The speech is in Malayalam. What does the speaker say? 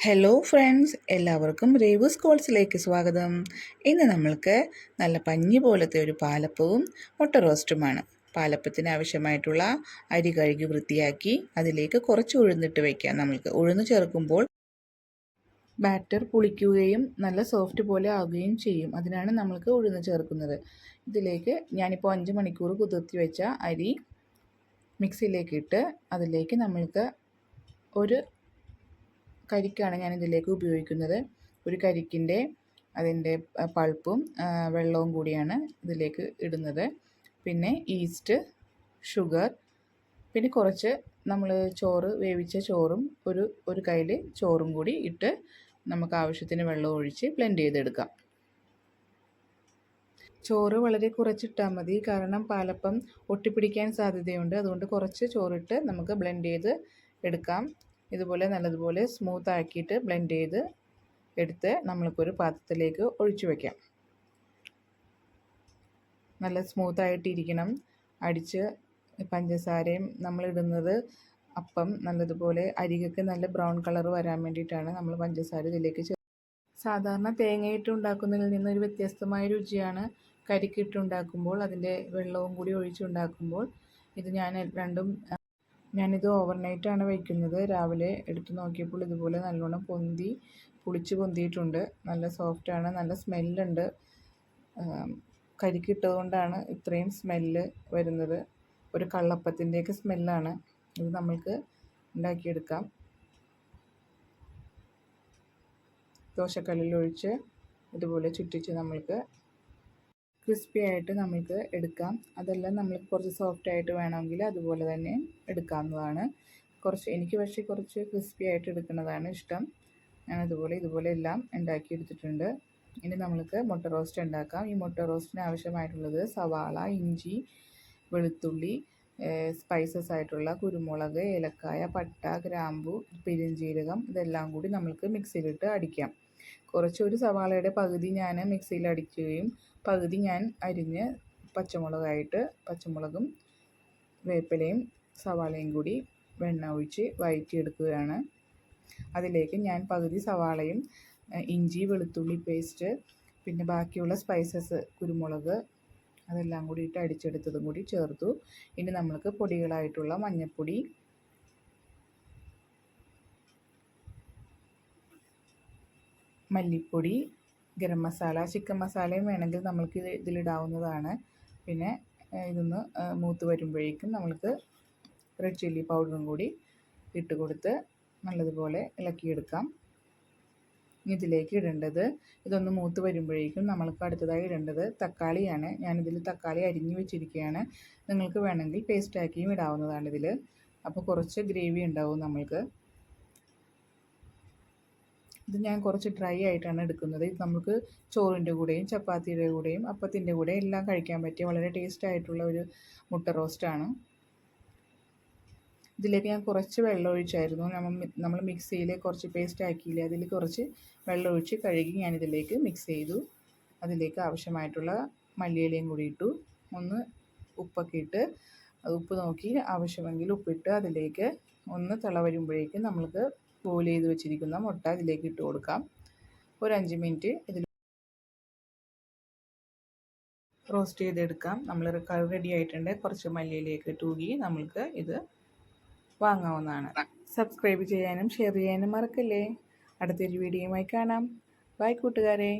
ഹലോ ഫ്രണ്ട്സ് എല്ലാവർക്കും റേവൂസ് കോൾസിലേക്ക് സ്വാഗതം. ഇന്ന് നമ്മൾക്ക് നല്ല പഞ്ഞി പോലത്തെ ഒരു പാലപ്പവും മുട്ട റോസ്റ്റുമാണ്. പാലപ്പത്തിന് ആവശ്യമായിട്ടുള്ള അരി കഴുകി വൃത്തിയാക്കി അതിലേക്ക് കുറച്ച് ഉഴുന്നിട്ട് വയ്ക്കാം നമ്മൾക്ക് ഉഴുന്ന് ചേർക്കുമ്പോൾ ബാറ്റർ പുളിക്കുകയും നല്ല സോഫ്റ്റ് പോലെ ആവുകയും ചെയ്യും. അതിനാണ് നമ്മൾക്ക് ഉഴുന്ന് ചേർക്കുന്നത്. ഇതിലേക്ക് ഞാനിപ്പോൾ അഞ്ച് മണിക്കൂർ കുതിർത്തി വെച്ച അരി മിക്സിയിലേക്ക് ഇട്ട് അതിലേക്ക് നമ്മൾക്ക് ഒരു കരിക്കാണ് ഞാൻ ഇതിലേക്ക് ഉപയോഗിക്കുന്നത്. ഒരു കരിക്കിന്റെ അതിന്റെ പൾപ്പും വെള്ളവും കൂടിയാണ് ഇതിലേക്ക് ഇടുന്നത്. പിന്നെ ഈസ്റ്റ് ഷുഗർ പിന്നെ കുറച്ച് നമ്മൾ ചോറ് വേവിച്ച ചോറും ഒരു ഒരു കയ്യിൽ ചോറും കൂടി ഇട്ട് നമുക്ക് ആവശ്യത്തിന് വെള്ളം ഒഴിച്ച് ബ്ലെൻഡ് ചെയ്തെടുക്കാം. ചോറ് വളരെ കുറച്ചിട്ടാൽ മതി. കാരണം പാലപ്പം ഒട്ടിപ്പിടിക്കാൻ സാധ്യതയുണ്ട്. അതുകൊണ്ട് കുറച്ച് ചോറിട്ട് നമുക്ക് ബ്ലെൻഡ് ചെയ്ത് എടുക്കാം. ഇതുപോലെ നല്ലതുപോലെ സ്മൂത്ത് ആക്കിയിട്ട് ബ്ലെൻഡ് ചെയ്ത് എടുത്ത് നമ്മൾക്കൊരു പാത്രത്തിലേക്ക് ഒഴിച്ചു വയ്ക്കാം നല്ല സ്മൂത്തായിട്ടിരിക്കണം. അടിച്ച് പഞ്ചസാരയും നമ്മളിടുന്നത് അപ്പം നല്ലതുപോലെ അരികൾക്ക് നല്ല ബ്രൗൺ കളർ വരാൻ വേണ്ടിയിട്ടാണ് നമ്മൾ പഞ്ചസാര ഇതിലേക്ക് ചേർത്ത് സാധാരണ തേങ്ങയിട്ട് ഉണ്ടാക്കുന്നതിൽ നിന്നൊരു വ്യത്യസ്തമായ രുചിയാണ് കരിക്കിട്ടുണ്ടാക്കുമ്പോൾ അതിന്റെ വെള്ളവും കൂടി ഒഴിച്ചുണ്ടാക്കുമ്പോൾ ഇത് ഞാൻ രണ്ടും ഞാനിത് ഓവർനൈറ്റാണ് വയ്ക്കുന്നത് രാവിലെ എടുത്തു നോക്കിയപ്പോൾ ഇതുപോലെ നല്ലോണം പൊന്തി പുളിച്ച് പൊന്തിയിട്ടുണ്ട്. നല്ല സോഫ്റ്റാണ് നല്ല സ്മെല്ലുണ്ട്. കരിക്കിട്ടതുകൊണ്ടാണ് ഇത്രയും സ്മെല്ല് വരുന്നത്. ഒരു കള്ളപ്പത്തിന്റെയൊക്കെ സ്മെല്ലാണ്. ഇത് നമ്മൾക്ക് ഉണ്ടാക്കിയെടുക്കാം. ദോശക്കല്ലിലൊഴിച്ച് ഇതുപോലെ ചുറ്റിച്ച് നമ്മൾക്ക് ക്രിസ്പി ആയിട്ട് നമുക്ക് എടുക്കാം. അതെല്ലാം നമ്മൾ കുറച്ച് സോഫ്റ്റ് ആയിട്ട് വേണമെങ്കിൽ അതുപോലെ തന്നെ എടുക്കാവുന്നതാണ്. കുറച്ച് എനിക്ക് പക്ഷേ കുറച്ച് ക്രിസ്പി ആയിട്ട് എടുക്കുന്നതാണ് ഇഷ്ടം. ഞാൻ അതുപോലെ ഇതുപോലെ എല്ലാം ഉണ്ടാക്കി എടുത്തിട്ടുണ്ട്. ഇനി നമ്മൾക്ക് മുട്ട റോസ്റ്റ് ഉണ്ടാക്കാം. ഈ മുട്ട റോസ്റ്റിന് ആവശ്യമായിട്ടുള്ളത് സവാള ഇഞ്ചി വെളുത്തുള്ളി സ്പൈസസ് ആയിട്ടുള്ള കുരുമുളക് ഏലക്കായ പട്ട ഗ്രാമ്പു പെരുംജീരകം ഇതെല്ലാം കൂടി നമ്മൾക്ക് മിക്സിയിലിട്ട് അടിക്കാം. കുറച്ച് ഒരു സവാളയുടെ പകുതി ഞാൻ മിക്സിയിൽ അടിക്കുകയും പകുതി ഞാൻ അരിഞ്ഞ് പച്ചമുളകായിട്ട് പച്ചമുളകും വേപ്പിലയും സവാളയും കൂടി വെണ്ണ ഒഴിച്ച് വഴറ്റിയെടുക്കുകയാണ് അതിലേക്ക് ഞാൻ പകുതി സവാളയും ഇഞ്ചി വെളുത്തുള്ളി പേസ്റ്റ് പിന്നെ ബാക്കിയുള്ള സ്പൈസസ് കുരുമുളക് അതെല്ലാം കൂടി ഇട്ട് അടിച്ചെടുത്തതും കൂടി ചേർത്തു. ഇനി നമ്മൾക്ക് പൊടികളായിട്ടുള്ള മഞ്ഞൾപ്പൊടി മല്ലിപ്പൊടി ഗരം മസാല ചിക്കൻ മസാലയും വേണമെങ്കിൽ നമ്മൾക്ക് ഇത് ഇതിലിടാവുന്നതാണ്. പിന്നെ ഇതൊന്ന് മൂത്ത് വരുമ്പോഴേക്കും നമ്മൾക്ക് റെഡ് ചില്ലി പൗഡറും കൂടി ഇട്ട് കൊടുത്ത് നല്ലതുപോലെ ഇളക്കിയെടുക്കാം. ഇതിലേക്ക് ഇടേണ്ടത് ഇതൊന്ന് മൂത്ത് വരുമ്പോഴേക്കും നമ്മൾക്ക് അടുത്തതായി ഇടേണ്ടത് തക്കാളിയാണ്. ഞാനിതിൽ തക്കാളി അരിഞ്ഞു വെച്ചിരിക്കുകയാണ്. നിങ്ങൾക്ക് വേണമെങ്കിൽ പേസ്റ്റാക്കിയും ഇടാവുന്നതാണ് ഇതിൽ. അപ്പോൾ കുറച്ച് ഗ്രേവി ഉണ്ടാവും നമ്മൾക്ക്. ഇത് ഞാൻ കുറച്ച് ഡ്രൈ ആയിട്ടാണ് എടുക്കുന്നത്. ഇത് നമുക്ക് ചോറിന്റെ കൂടെയും ചപ്പാത്തിയുടെ കൂടെയും അപ്പത്തിന്റെ കൂടെ എല്ലാം കഴിക്കാൻ പറ്റിയ വളരെ ടേസ്റ്റ് ആയിട്ടുള്ള ഒരു മുട്ട റോസ്റ്റാണ് ഇതിലേക്ക് ഞാൻ കുറച്ച് വെള്ളം ഒഴിച്ചായിരുന്നു. നമ്മൾ നമ്മൾ മിക്സിയിൽ കുറച്ച് പേസ്റ്റ് ആക്കിയില്ലേ അതിൽ കുറച്ച് വെള്ളം ഒഴിച്ച് കഴുകി ഞാനിതിലേക്ക് മിക്സ് ചെയ്തു. അതിലേക്ക് ആവശ്യമായിട്ടുള്ള മല്ലിയിലയും കൂടി ഇട്ടു. ഒന്ന് ഉപ്പൊക്കെ ഇട്ട് ഉപ്പ് നോക്കി ആവശ്യമെങ്കിൽ ഉപ്പിട്ട് അതിലേക്ക് ഒന്ന് തിള വരുമ്പോഴേക്കും നമ്മൾക്ക് ബോയിൽ ചെയ്ത് വെച്ചിരിക്കുന്ന മുട്ട ഇതിലേക്ക് ഇട്ട് കൊടുക്കാം. ഒരു അഞ്ച് മിനിറ്റ് ഇതിൽ റോസ്റ്റ് ചെയ്തെടുക്കാം. നമ്മൾ റെഡി ആയിട്ടുണ്ട്. കുറച്ച് മല്ലിയിലേക്ക് തൂകി നമ്മൾക്ക് ഇത് വാങ്ങാവുന്നതാണ്. സബ്സ്ക്രൈബ് ചെയ്യാനും ഷെയർ ചെയ്യാനും മറക്കല്ലേ? അടുത്തൊരു വീഡിയോയുമായി കാണാം. ബൈ കൂട്ടുകാരെ.